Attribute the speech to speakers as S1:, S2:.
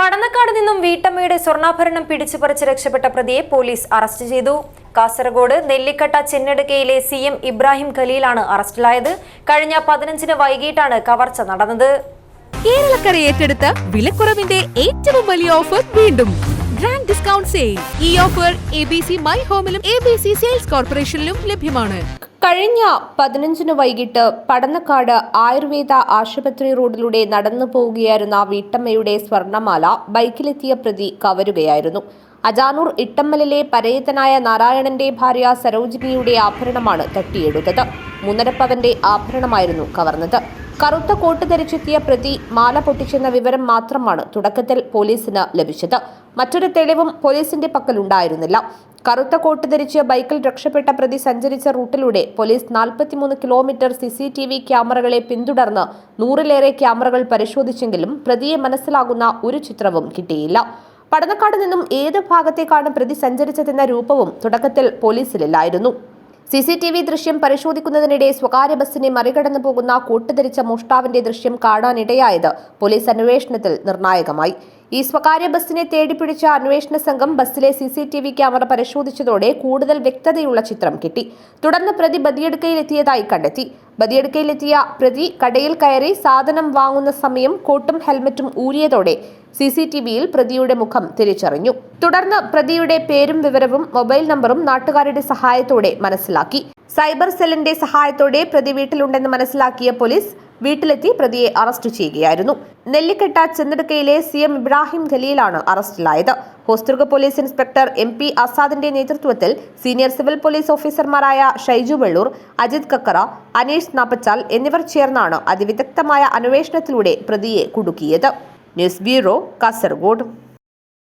S1: പടന്നക്കാട് നിന്നും വീട്ടമ്മയുടെ സ്വർണാഭരണം പിടിച്ചുപറിച്ച് രക്ഷപ്പെട്ട പ്രതിയെ പോലീസ് അറസ്റ്റ് ചെയ്തു. കാസർഗോഡ് നെല്ലിക്കട്ട ചെന്നടുക്കയിലെ സി എം ഇബ്രാഹിം ഖലീലാണ് അറസ്റ്റിലായത്. കഴിഞ്ഞ പതിനഞ്ചിന് വൈകിട്ടാണ് കവർച്ച നടന്നത്.
S2: കേരളക്കര ഏറ്റെടുത്ത വിലക്കുറവിന്റെ ഏറ്റവും വലിയ ഓഫർ വീണ്ടും. Grand discount sale. ഈ offer A B C my ഹോമിലും A B C sales കോർപ്പറേഷനിലും ലഭ്യമാണ്.
S3: കഴിഞ്ഞ പതിനഞ്ചിന് വൈകിട്ട് പടന്നക്കാട് ആയുർവേദ ആശുപത്രി റോഡിലൂടെ നടന്നു പോവുകയായിരുന്ന വീട്ടമ്മയുടെ സ്വർണമാല ബൈക്കിലെത്തിയ പ്രതി കവരുകയായിരുന്നു. അജാനൂർ ഇട്ടമ്മലിലെ പരേതനായ നാരായണന്റെ ഭാര്യ സരോജിനിയുടെ ആഭരണമാണ് തട്ടിയെടുത്തത്. മുന്നരപ്പവന്റെ പവന്റെ ആഭരണമായിരുന്നു കവർന്നത്. കറുത്ത കോട്ട് ധരിച്ചെത്തിയ പ്രതി മാല പൊട്ടിച്ചെന്ന വിവരം മാത്രമാണ് തുടക്കത്തിൽ പോലീസിന് ലഭിച്ചത്. മറ്റൊരു തെളിവും പോലീസിന്റെ പക്കലുണ്ടായിരുന്നില്ല. കറുത്ത കോട്ട് ധരിച്ച് ബൈക്കിൽ രക്ഷപ്പെട്ട പ്രതി സഞ്ചരിച്ച റൂട്ടിലൂടെ പോലീസ് നാൽപ്പത്തിമൂന്ന് kilometre C C T V ക്യാമറകളെ പിന്തുടർന്ന് നൂറിലേറെ ക്യാമറകൾ പരിശോധിച്ചെങ്കിലും പ്രതിയെ മനസ്സിലാകുന്ന ഒരു ചിത്രവും കിട്ടിയില്ല. പടന്നക്കാട് നിന്നും ഏത് ഭാഗത്തേക്കാണ് പ്രതി സഞ്ചരിച്ചതെന്ന രൂപവും തുടക്കത്തിൽ പോലീസിലില്ലായിരുന്നു. സി സി ടി വി ദൃശ്യം പരിശോധിക്കുന്നതിനിടെ സ്വകാര്യ ബസ്സിനെ മറികടന്നു പോകുന്ന കൂട്ടുധരിച്ച മോഷ്ടാവിന്റെ ദൃശ്യം കാണാനിടയായത് പോലീസ് അന്വേഷണത്തിൽ നിർണായകമായി. ഈ സ്വകാര്യ ബസ്സിനെ തേടിപ്പിടിച്ച അന്വേഷണ സംഘം ബസ്സിലെ C C T V camera പരിശോധിച്ചതോടെ കൂടുതൽ വ്യക്തതയുള്ള ചിത്രം കിട്ടി. തുടർന്ന് പ്രതി ബദിയെടുക്കയിലെത്തിയതായി കണ്ടെത്തി. ബദിയെടുക്കയിലെത്തിയ പ്രതി കടയിൽ കയറി സാധനം വാങ്ങുന്ന സമയം കോട്ടും ഹെൽമറ്റും ഊരിയതോടെ സി സി ടി വിയിൽ പ്രതിയുടെ മുഖം തിരിച്ചറിഞ്ഞു. തുടർന്ന് പ്രതിയുടെ പേരും വിവരവും മൊബൈൽ നമ്പറും നാട്ടുകാരുടെ സഹായത്തോടെ മനസ്സിലാക്കി. സൈബർ സെല്ലിന്റെ സഹായത്തോടെ പ്രതി വീട്ടിലുണ്ടെന്ന് മനസ്സിലാക്കിയ പോലീസ് വീട്ടിലെത്തി പ്രതിയെ അറസ്റ്റ് ചെയ്യുകയായിരുന്നു. നെല്ലിക്കെട്ട ചെന്നെടുക്കയിലെ സി എം ഇബ്രാഹിം ഖലീലാണ് അറസ്റ്റിലായത്. Hosdurg police inspector M P ആസാദിന്റെ നേതൃത്വത്തിൽ സീനിയർ സിവിൽ പോലീസ് ഓഫീസർമാരായ ഷൈജു വെള്ളൂർ അജിത് കക്കറ അനീഷ് നാപ്പച്ചാൽ എന്നിവർ ചേർന്നാണ് അതിവിദഗ്ധമായ അന്വേഷണത്തിലൂടെ പ്രതിയെ കുടുക്കിയത്. News bureau Kasaragod.